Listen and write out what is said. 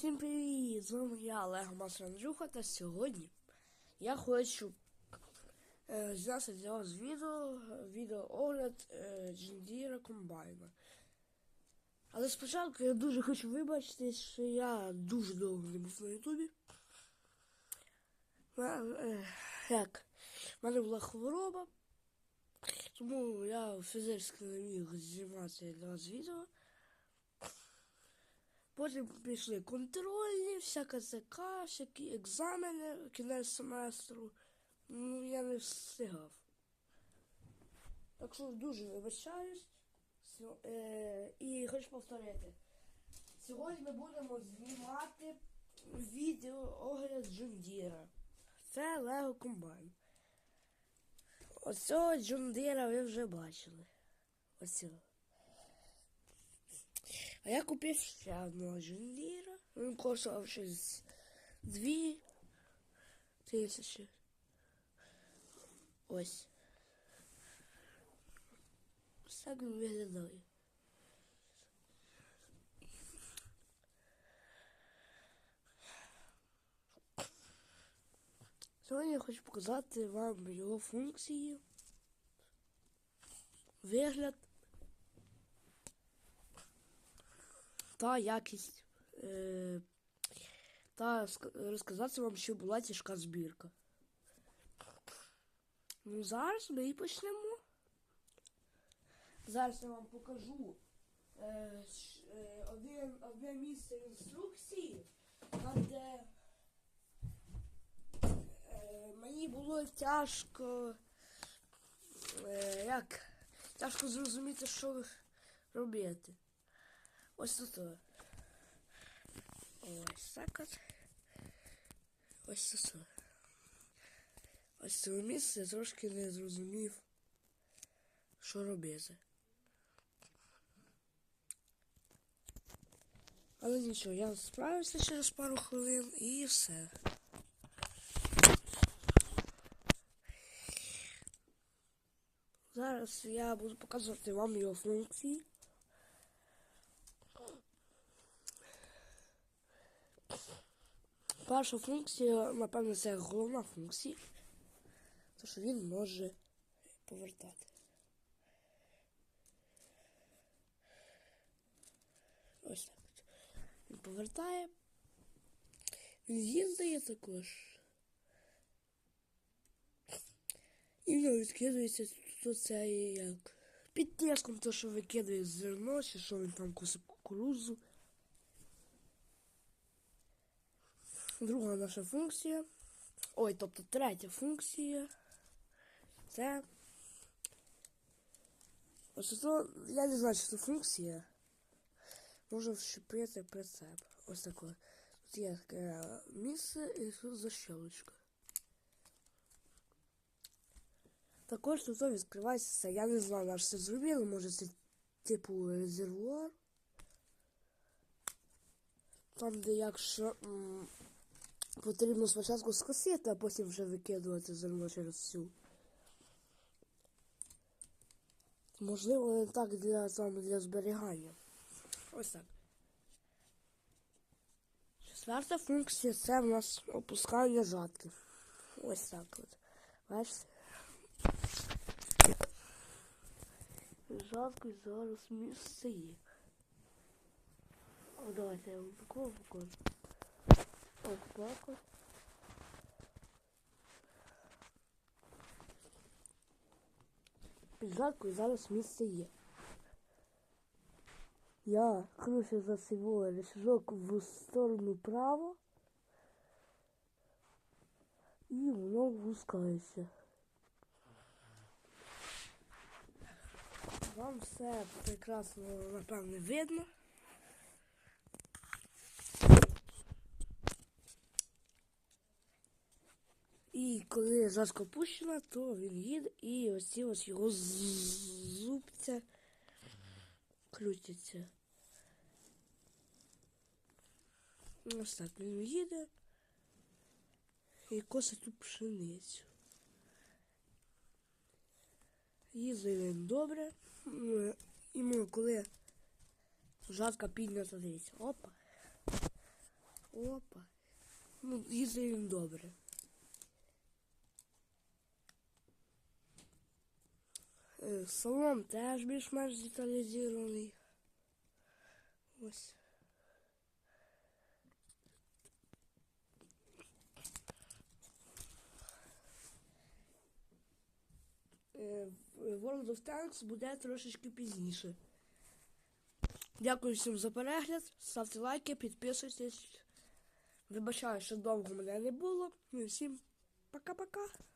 Всім привіт! З вами я Олег Масранджуха та сьогодні я хочу е, зняти для вас відео, відеоогляд е, Джендіра комбайна. Але спочатку я дуже хочу вибачити, що я дуже довго не був на Ютубі. Е, е, У мене була хвороба, тому я фізично не міг знімати для вас відео. Потім пішли контрольні, всяка ЗК, всякі екзамени, кінець семестру. Ну, я не встигав. Так що дуже вибачаюсь. Е, і хочу повторити. Сьогодні ми будемо знімати відео огляд Джундіра. Це Лего Комбайн. Ось цього Джундіра ви вже бачили. Ось цього. А я купив ще одного Джундіра. Він коштував щось дві тисячі. Ось. Ось так він виглядає. Сьогодні я хочу показати вам його функції, вигляд та якість. Е, та розказати вам, що була тяжка збірка. Ну, зараз ми і почнемо. Зараз я вам покажу е, е, одне місце інструкції, де е, мені було тяжко. Е, як? Тяжко зрозуміти, що робити. Ось тут. о. Ось так от. Ось тут. о. Ось це місце я трошки не зрозумів, що робити. Але нічого, я справився через пару хвилин і все. Зараз я буду показувати вам його функції. Перша функція, напевно, це головна функція. То що він може повертати. Ось так. Він повертає. Він їздить також. І в нього відкидується тут це як. Під тиском, то що викидує зерно, чи що він там кусок кукурузу. Друга наша функція. Ой, тобто третя функція. Це. Ось то, я не знаю, що це функція. Може вщепити прицеп. Ось таке. Тут є таке місце і тут защелочка. Також тут відкривається, я не знаю, наш це зробили, може це типу резервуар. Там, де якщо потрібно спочатку скосити, а потім вже викидувати зерно через всю. Можливо, не так для, там, для зберігання. Ось так. Четверта функція це в нас опускання жатки. Ось так от. Бачите? Жатки зараз місце є. О, давайте я вам покажу. Так от. Під жаткою зараз місце є. Я кручу за собою рычажок в сторону право. І воно впускається. Вам все прекрасно, напевне, видно. І коли жатка опущена, то він їде і ось ці ось його зубця крутяться. Ось так він їде і косить ту пшеницю. Їздить він добре. М, Іменно коли жатка піднята, дивіться, опа. Опа. Ну, їздить він добре. Салон теж більш-менш деталізований. Ось. Е, World of Tanks буде трошечки пізніше. Дякую всім за перегляд. Ставте лайки, підписуйтесь. Вибачаю, що довго мене не було. Ну і всім пока-пока.